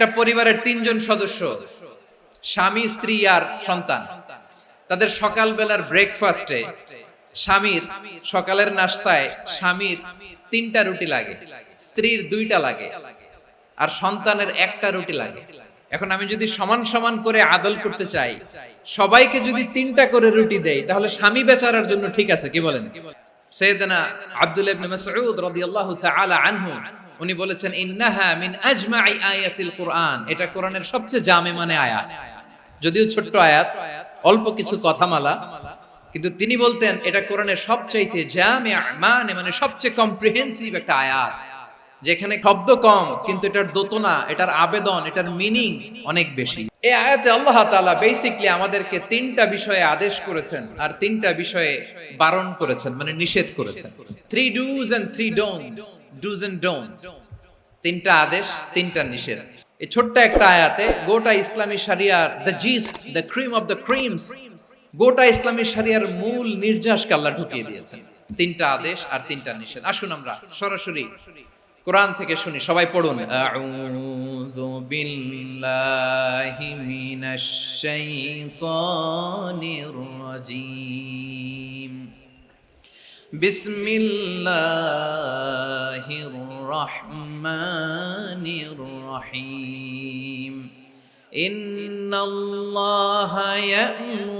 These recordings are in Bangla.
একটা পরিবারের তিনজন সদস্য, স্বামী, স্ত্রী আর সন্তান। তাদের সকালবেলার ব্রেকফাস্টে স্বামীর সকালের নাস্তায় স্বামীর তিনটা রুটি লাগে, স্ত্রীর দুইটা লাগে, আর সন্তানের একটা রুটি লাগে। এখন আমি যদি সমান সমান করে আদল করতে চাই, সবাইকে যদি তিনটা করে রুটি দেই, তাহলে স্বামী বেচারার জন্য ঠিক আছে, কি বলেন? সৈয়দনা আব্দুল ইবনে মাসউদ রাদিয়াল্লাহু তাআলা আনহু উনি বলেছেন, ইন্নাহা মিন আজমাই আয়াতিল কুরআন। এটা কোরআনের সবচেয়ে জামে মানে আয়াত। যদিও ছোট্ট আয়াত, অল্প কিছু কথামালা, কিন্তু তিনি বলতেন, এটা কোরআনের সবচাইতে জামে মানে মানে সবচেয়ে কম্প্রিহেন্সিভ একটা আয়াত। যেখানে শব্দ কম, কিন্তু এটার দোতনা, এটার আবেদন, এটার মিনিং অনেক বেশি। এই আয়াতে আল্লাহ তাআলা বেসিকলি আমাদেরকে তিনটা বিষয়ে আদেশ করেছেন আর তিনটা বিষয়ে বারণ করেছেন মানে নিষেধ করেছেন। Three dos and three don'ts dos and don'ts তিনটা আদেশ, তিনটা নিষেধ। এই ছোট্ট একটা আয়াতে, গোটা ইসলামী শরিয়ার the gist the cream of the creams গোটা ইসলামী শরিয়ার মূল নির্যাসকে আল্লাহ ঢুকিয়ে দিয়েছেন। তিনটা আদেশ আর তিনটা নিষেধ। আসুন আমরা সরাসরি কোরআন থেকে শুনি, সবাই পড়ুন। আউযু বিল্লাহি মিনাশ শাইতানির রাজিম। বিসমিল্লাহির রাহমানির রাহিম। ইন্নাল্লাহা ইয়া'মুরু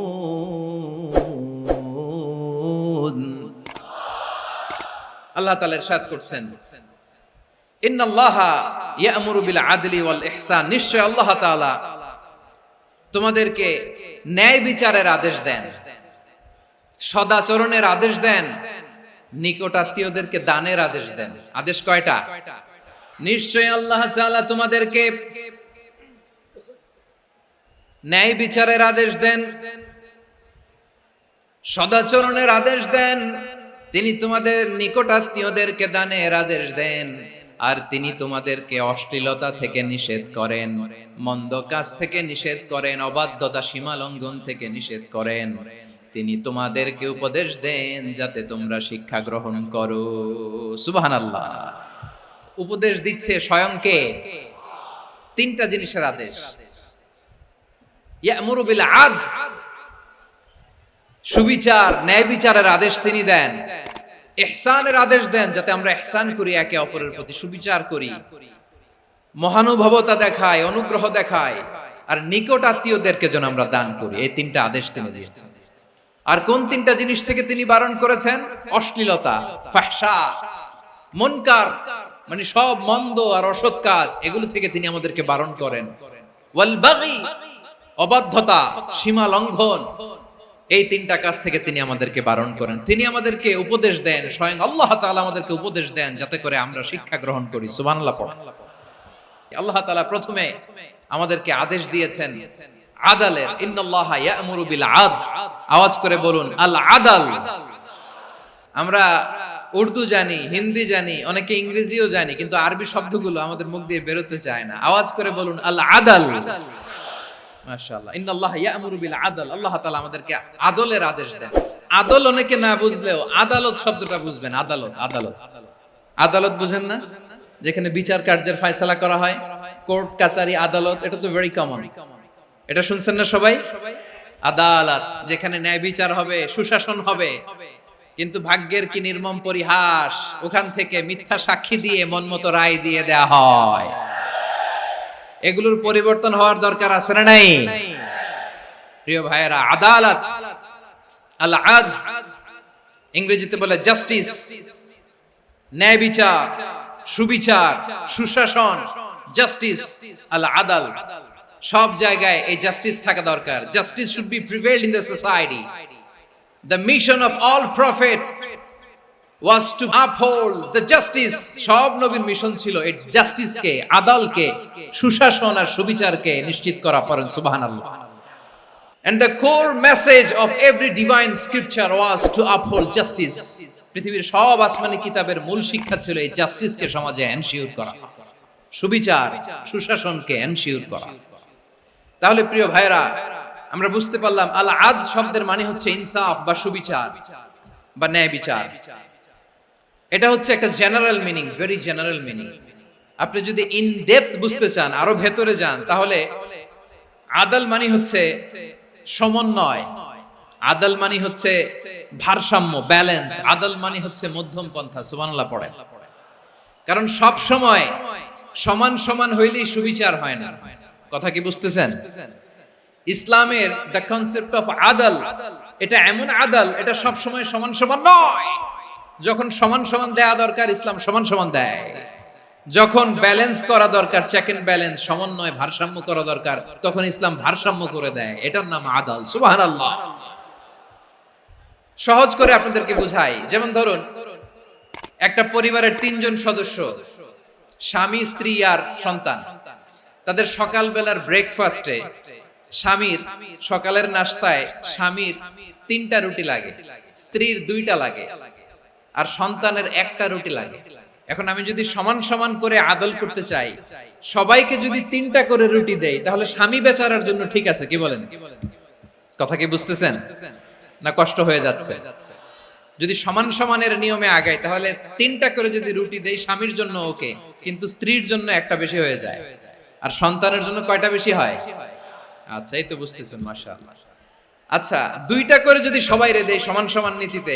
আল্লাহ তাআলা ইরশাদ করছেন। নিশ্চয় আল্লাহ তোমাদেরকে ন্যায় বিচারের আদেশ দেন। সদাচরণের আদেশ দেন। নিকটাত্মীয়দেরকে দানের আদেশ দেন। আদেশ কয়টা? নিশ্চয় আল্লাহ তাআলা তোমাদেরকে ন্যায় বিচারের আদেশ দেন। সদাচরণের আদেশ দেন। তিনি তোমাদের নিকটাত্মীয়দেরকে দানের আদেশ দেন, আর তিনি তোমাদেরকে অশ্লীলতা থেকে নিষেধ করেন, মন্দ কাজ থেকে নিষেধ করেন, অবাধ্যতা সীমা লঙ্ঘন থেকে নিষেধ করেন। তিনি তোমাদেরকে উপদেশ দেন যাতে তোমরা শিক্ষা গ্রহণ করো। সুবাহান আল্লাহ উপদেশ দিচ্ছে স্বয়ংকে তিনটা জিনিসের আদেশ। ইয়ামুরু বিল আদ। সুবিচার, ন্যায় বিচারের আদেশ তিনি দেন। ইহসানের আদেশ দেন যাতে আমরা ইহসান করি, একে অপরের প্রতি সুবিচার করি। মহানুভবতা দেখায়, অনুগ্রহ দেখায়, আর নিকট আত্মীয়দেরকে যেন আমরা দান করি। এই তিনটা আদেশ তিনি দিয়েছেন। আর কোন তিনটা জিনিস থেকে তিনি বারণ করেছেন? অশ্লীলতা, ফাহসা, মনকার মানে সব মন্দ আর অসৎ কাজ, এগুলো থেকে তিনি আমাদেরকে বারণ করেন। ওয়াল বাগি, অবাধ্যতা, সীমা লঙ্ঘন এই তিনটা কাজ থেকে তিনি আমাদেরকে বারণ করেন। তিনি আমাদেরকে উপদেশ দেন, স্বয়ং আল্লাহ তাআলা আমাদেরকে উপদেশ দেন যাতে করে আমরা শিক্ষা গ্রহণ করি। সুবহানাল্লাহ পড়েন আল্লাহ তাআলা প্রথমে আমাদেরকে আদেশ দিয়েছেন, আদালের আদ আওয়াজ করে বলুন আল আদাল আমরা উর্দু জানি, হিন্দি জানি, অনেকে ইংরেজিও জানি, কিন্তু আরবি শব্দগুলো আমাদের মুখ দিয়ে বেরোতে চায় না। আওয়াজ করে বলুন আল আদাল মাশাআল্লাহ। ইয়া'মুরু বিল আদল আল্লাহ তাআলা আমাদেরকে আদলের আদেশ দেন। আদল অনেকে না বুঝলেও আদালত শব্দটা বুঝবেন, আদালত আদালত। আদালত বুঝেন না? যেখানে বিচার কার্যের ফয়সালা করা হয়, কোর্ট কাচারি আদালত, এটা তো ভেরি কমন এটা শুনছেন না সবাই? আদালত, যেখানে ন্যায় বিচার হবে, সুশাসন হবে। কিন্তু ভাগ্যের কি নির্মম পরিহাস, ওখান থেকে মিথ্যা সাক্ষী দিয়ে মনমতো রায় দিয়ে দেয়া হয়। এগুলোর পরিবর্তন হওয়ার দরকার আছে না নাই? প্রিয় ভাইয়েরা, আদালত আল আদ ইংরেজিতে বলে জাস্টিস, ন্যায় বিচার, সুবিচার, সুশাসন, জাস্টিস আল আদাল সব জায়গায় এই জাস্টিস থাকা দরকার। Justice should be prevailed in the society. The mission of all prophet was to uphold the justice সব নবীর মিশন ছিল এই জাস্টিসকে আদালকে, সুশাসন আর সুবিচারকে নিশ্চিত করা পড়েন সুবহানাল্লাহ। And the core message of every divine scripture was to uphold justice. পৃথিবীর সব আসমানি কিতাবের মূল শিক্ষা ছিল এই জাস্টিসকে সমাজে এনশিওর করা। সুবিচার, সুশাসনকে এনশিওর করা। তাহলে প্রিয় ভাইরা আমরা বুঝতে পারলাম আল আদ শব্দের মানে হচ্ছে ইনসাফ বা সুবিচার বা ন্যায় বিচার। এটা হচ্ছে একটা general meaning very general meaning আপনি যদি ইন ডেপথ বুঝতে চান, আরও ভেতরে যান, তাহলে আদাল মানে হচ্ছে সমন্বয়, আদাল মানে হচ্ছে ভারসাম্য ব্যালেন্স আদাল মানে হচ্ছে মধ্যম পন্থা, সুবহানাল্লাহ পড়ে। কারণ সব সময় সমান সমান হইলেই সুবিচার হয় না। কথা কি বুঝতেছেন? ইসলামের দ্য কনসেপ্ট অফ আদাল, এটা এমন আদাল, এটা সব সময় সমান সমান নয়। যখন সমান সমান দেয়া দরকার, ইসলাম সমান সমান দেয়। যখন ব্যালেন্স করা দরকার চেক এন্ড ব্যালেন্স সমন্বয়, ভারসাম্য করা দরকার, তখন ইসলাম ভারসাম্য করে দেয়। এটার নাম আদাল। সুবহানাল্লাহ। সহজ করে আপনাদেরকে বুঝাই। যেমন ধরুন, একটা পরিবারের তিনজন সদস্য, স্বামী, স্ত্রী আর সন্তান। তাদের সকালবেলার ব্রেকফাস্টে স্বামীর সকালের নাস্তায় স্বামীর তিনটা রুটি লাগে, স্ত্রীর দুইটা লাগে। আর সন্তানের একটা রুটি লাগে। এখন আমি যদি সমান সমান করে আদল করতে চাই, সবাইকে যদি তিনটা করে রুটি দেই, তাহলে স্বামী বেচারার জন্য ঠিক আছে, কি বলেন? কথা কি বুঝতেছেন? না কষ্ট হয়ে যাচ্ছে? যদি সমান সমানের নিয়মে আগাই, তাহলে তিনটা করে যদি রুটি দেই, স্বামীর জন্য ওকে, কিন্তু স্ত্রীর জন্য একটা বেশি হয়ে যায়। আর সন্তানের জন্য কয়টা বেশি হয়? আচ্ছা এই তো বুঝতেছেন, মাশাআল্লাহ। আচ্ছা দুইটা করে যদি সবাই রে দেয় সমান সমান নীতিতে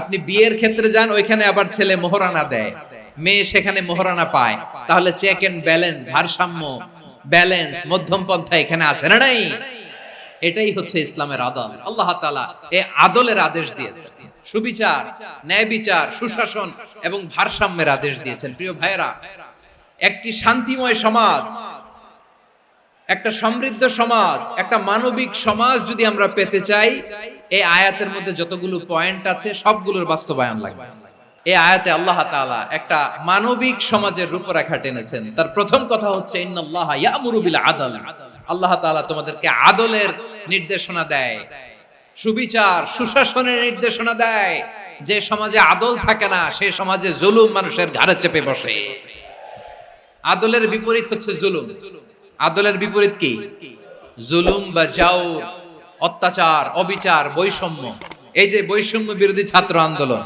আপনি বিয়ের ক্ষেত্রে যান, ওইখানে আবার ছেলে মোহরানা দেয়। মেয়ে সেখানে মোহরানা পায়। তাহলে চেক এন্ড ব্যালেন্স ভারসাম্য ব্যালেন্স মধ্যম পন্থা এখানে আছে না নাই? এটাই হচ্ছে ইসলামের আদল। আল্লাহ তাআলা এই আদলের আদেশ দিয়েছেন। সুবিচার ন্যায় বিচার সুশাসন এবং ভারসাম্যের আদেশ দিয়েছেন। প্রিয় ভাইয়েরা, একটি শান্তিময় সমাজ একটা সমৃদ্ধ সমাজ, একটা মানবিক সমাজ যদি আমরা পেতে চাই, এই আয়াতের মধ্যে যতগুলো পয়েন্ট আছে, সবগুলোর বাস্তবায়ন লাগবে। এই আয়াতে আল্লাহ তাআলা একটা মানবিক সমাজের রূপরেখা টেনেছেন। তার প্রথম কথা হচ্ছে, ইন্নাল্লাহ ইয়ামুরু বিল আদল। আল্লাহ তাআলা তোমাদেরকে আদলের নির্দেশনা দেয়। সুবিচার, সুশাসনের নির্দেশনা দেয়। যে সমাজে আদল থাকে না, সে সমাজে জুলুম মানুষের ঘাড়ে চেপে বসে। আদলের বিপরীত হচ্ছে জুলুম। আদলের বিপরীত কি? জুলুম বা যাও, অত্যাচার, অবিচার, বৈষম্য। এই যে বৈষম্য বিরোধী ছাত্র আন্দোলন।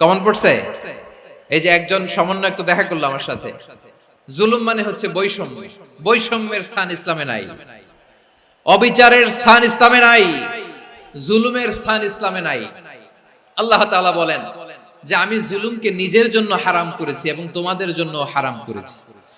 কমন পড়ছে? এই যে একজন সমন্বয়ক তো দেখা করল আমার সাথে। জুলুম মানে হচ্ছে বৈষম্য। বৈষম্যের স্থান ইসলামে নাই। অবিচারের স্থান ইসলামে নাই। জুলুমের স্থান ইসলামে নাই। আল্লাহ বলেন যে আমি জুলুমকে নিজের জন্য হারাম করেছি এবং তোমাদের জন্য হারাম করেছি।